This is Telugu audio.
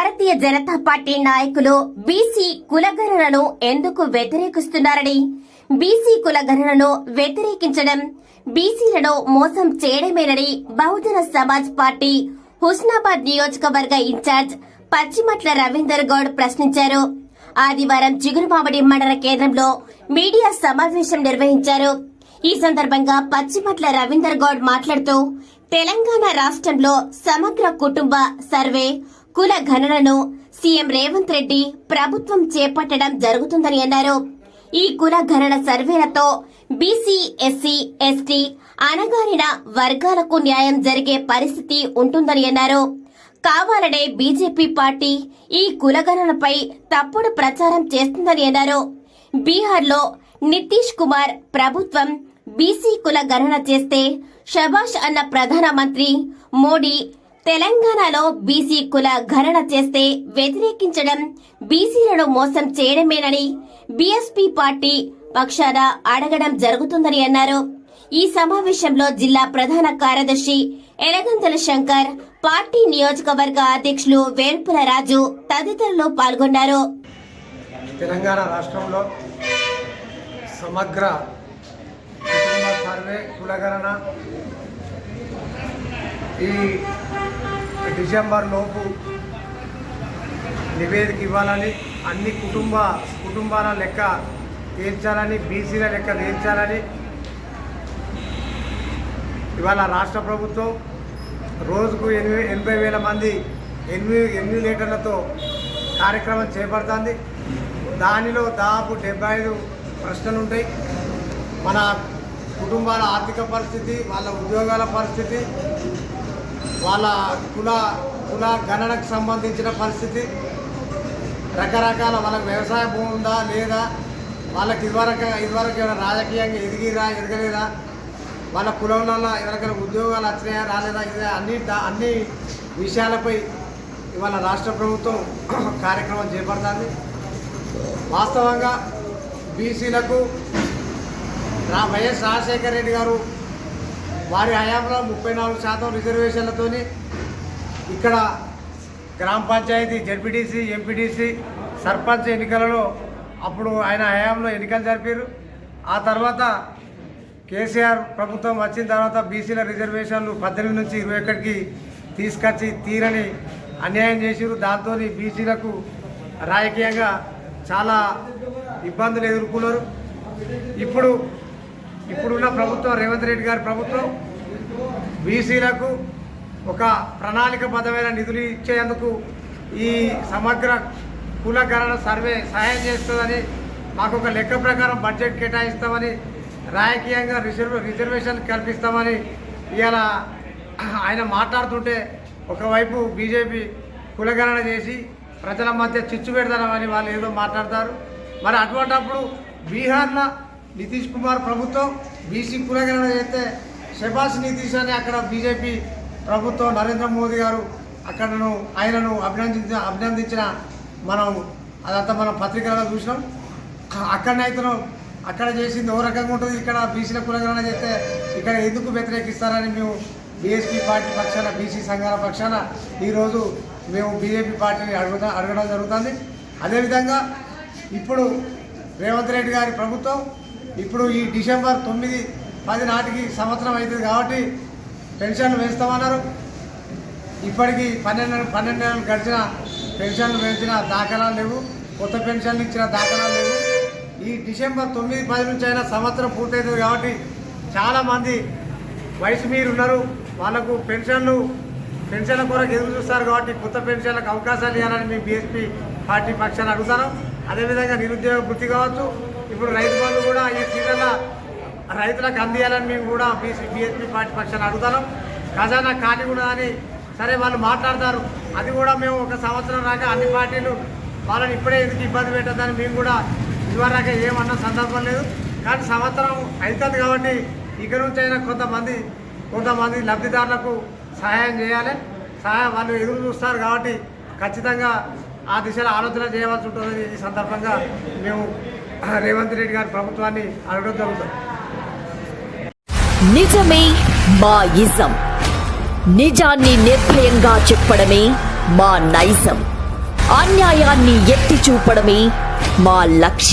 భారతీయ జనతా పార్టీ నాయకులు బీసీ కులగణనను ఎందుకు వ్యతిరేకిస్తున్నారని? బీసీ కులగణనను వ్యతిరేకించడం బీసీలను మోసం చేయడమేనని బహుజన సమాజ్ పార్టీ హుస్నాబాద్ నియోజకవర్గ ఇన్ఛార్జ్ పచ్చిమట్ల రవీందర్ గౌడ్ ప్రశ్నించారు. ఆదివారం చిగురుమామిడి మండల కేంద్రంలో మీడియా సమావేశం నిర్వహించారు. ఈ సందర్భంగా పచ్చిమట్ల రవీందర్ గౌడ్ మాట్లాడుతూ తెలంగాణ రాష్ట్రంలో సమగ్ర కుటుంబ సర్వే కుల గణనను సీఎం రేవంత్ రెడ్డి ప్రభుత్వం చేపట్టడం జరుగుతుందని అన్నారు. ఈ కుల గణన సర్వేలతో బీసీ ఎస్సీ ఎస్టీ అణగారిన వర్గాలకు న్యాయం జరిగే పరిస్థితి ఉంటుందని అన్నారు. కావాలనే బీజేపీ పార్టీ ఈ కులగణనపై తప్పుడు ప్రచారం చేస్తుందని అన్నారు. బీహార్లో నితీష్ కుమార్ ప్రభుత్వం బీసీ కుల గణన చేస్తే షబాష్ అన్న ప్రధానమంత్రి మోడీ తెలంగాణలో బీసీ కుల గణన చేస్తే వ్యతిరేకించడం బీసీలను మోసం చేయడమేనని బీఎస్పీ పార్టీ పక్షాన అడగడం జరుగుతుందని అన్నారు. ఈ సమావేశంలో జిల్లా ప్రధాన కార్యదర్శి ఎలగంతల శంకర్ పార్టీ నియోజకవర్గ అధ్యక్షులు వేల్పుల రాజు తదితరులు పాల్గొన్నారు. తెలంగాణ రాష్ట్రంలో సమగ్ర సర్వే కులగణన ఈ డిసెంబర్ లోపు నివేదిక ఇవ్వాలని అన్ని కుటుంబ కుటుంబాల లెక్క తీర్చాలని బీసీల లెక్క తీర్చాలని ఇవాళ రాష్ట్ర ప్రభుత్వం రోజుకు ఎనిమిది ఎనభై వేల మంది ఎనిమిది ఎనిమిది లీటర్లతో కార్యక్రమం చేపడుతుంది. దానిలో దాదాపు డెబ్బై ఐదు ప్రశ్నలు ఉంటాయి మన కుటుంబాల ఆర్థిక పరిస్థితి వాళ్ళ ఉద్యోగాల పరిస్థితి వాళ్ళ కుల కుల గణనకు సంబంధించిన పరిస్థితి రకరకాల వాళ్ళకి వ్యవసాయ భూమి ఉందా లేదా వాళ్ళకి ఇదివరకు ఇదివరకు ఏమైనా రాజకీయంగా ఎదిగిరా ఎదగలేదా? వాళ్ళ కులంలో ఎవరికైనా ఉద్యోగాలు వచ్చినాయా రాలేదా? ఇది అన్ని అన్ని విషయాలపై ఇవాళ రాష్ట్ర ప్రభుత్వం కార్యక్రమం చేపడుతుంది. వాస్తవంగా బీసీలకు వైఎస్ రాజశేఖర రెడ్డి గారు వారి హయాంలో ముప్పై నాలుగు శాతం రిజర్వేషన్లతోని ఇక్కడ గ్రామ పంచాయతీ జడ్పీటీసీ ఎంపీటీసీ సర్పంచ్ ఎన్నికలలో అప్పుడు ఆయన హయాంలో ఎన్నికలు జరిపారు. ఆ తర్వాత కేసీఆర్ ప్రభుత్వం వచ్చిన తర్వాత బీసీల రిజర్వేషన్లు పద్దెనిమిది నుంచి ఇరవై ఒకటికి తీసుకొచ్చి తీరని అన్యాయం చేసిరు దాంతో బీసీలకు రాజకీయంగా చాలా ఇబ్బందులు ఎదుర్కొన్నారు. ఇప్పుడు ఇప్పుడున్న ప్రభుత్వం రేవంత్ రెడ్డి గారి ప్రభుత్వం బీసీలకు ఒక ప్రణాళికబద్ధమైన నిధులు ఇచ్చేందుకు ఈ సమగ్ర కులకరణ సర్వే సహాయం చేస్తుందని మాకు ఒక లెక్క ప్రకారం బడ్జెట్ కేటాయిస్తామని రాజకీయంగా రిజర్వ్ రిజర్వేషన్ కల్పిస్తామని ఇలా ఆయన మాట్లాడుతుంటే ఒకవైపు బీజేపీ కులగణన చేసి ప్రజల మధ్య చిచ్చు పెడతామని వాళ్ళు ఏదో మాట్లాడతారు. మరి అటువంటప్పుడు బీహార్లో నితీష్ కుమార్ ప్రభుత్వం బీసీ కులగణన చేస్తే శబాస్ నితీష్ అని అక్కడ బీజేపీ ప్రభుత్వం నరేంద్ర మోదీ గారు అక్కడను ఆయనను అభినందించిన అభినందించిన మనం అదంతా మనం పత్రికలలో చూసినాం. అక్కడనైతేనో అక్కడ చేసింది ఓ రకంగా ఉంటుంది. ఇక్కడ బీసీల కులగణన చేస్తే ఇక్కడ ఎందుకు వ్యతిరేకిస్తారని మేము బీఎస్పీ పార్టీ పక్షాన బీసీ సంఘాల పక్షాన ఈరోజు మేము బీజేపీ పార్టీని అడుగుతా అడగడం జరుగుతుంది. అదేవిధంగా ఇప్పుడు రేవంత్ రెడ్డి గారి ప్రభుత్వం ఇప్పుడు ఈ డిసెంబర్ తొమ్మిది పది నాటికి సంవత్సరం అవుతుంది కాబట్టి పెన్షన్లు పెంచుతామన్నారు ఇప్పటికి పన్నెండు పన్నెండు నెలలు గడిచిన పెన్షన్లు పెంచిన దాఖలాలు లేవు. కొత్త పెన్షన్లు ఇచ్చిన దాఖలాలు లేవు. ఈ డిసెంబర్ తొమ్మిది పది నుంచి అయినా సంవత్సరం పూర్తవుతుంది కాబట్టి చాలామంది వయసు మీరు ఉన్నారు. వాళ్ళకు పెన్షన్లు పెన్షన్ల కొరకు ఎదురు చూస్తారు కాబట్టి కొత్త పెన్షన్లకు అవకాశాలు ఇవ్వాలని మేము బీఎస్పీ పార్టీ పక్షాన్ని అడుగుతాను. అదేవిధంగా నిరుద్యోగ వృత్తి కావచ్చు ఇప్పుడు రైతు బంధు కూడా ఈ సీజన్లో రైతులకు అందియాలని మేము కూడా బీసీ బీఎస్పీ పార్టీ పక్షాన్ని అడుగుతాం ఖజానా ఖాళీ కూడా అని సరే వాళ్ళు మాట్లాడతారు. అది కూడా మేము ఒక సంవత్సరం రాక అన్ని పార్టీలు వాళ్ళని ఇప్పుడే ఎందుకు ఇబ్బంది పెట్టద్దని మేము కూడా ఇవ్వరాక ఏమన్నా సందర్భం లేదు. కానీ సంవత్సరం అవుతుంది కాబట్టి ఇక నుంచి అయినా కొంతమంది కొంతమంది లబ్ధిదారులకు సహాయం చేయాలి. సహాయం వాళ్ళు ఎదురు చూస్తారు కాబట్టి ఖచ్చితంగా ఆ దిశలో ఆలోచన చేయవలసి ఉంటుందని ఈ సందర్భంగా మేము రేవంత్ రెడ్డి గారి ప్రభుత్వాన్ని అడగడం జరుగుతుంది. నిజమే మా ఇజం నిజాన్ని నిర్భయంగా చెప్పడమే మా నైజం. అన్యాయాన్ని ఎత్తి చూపడమే మా లక్ష్యం.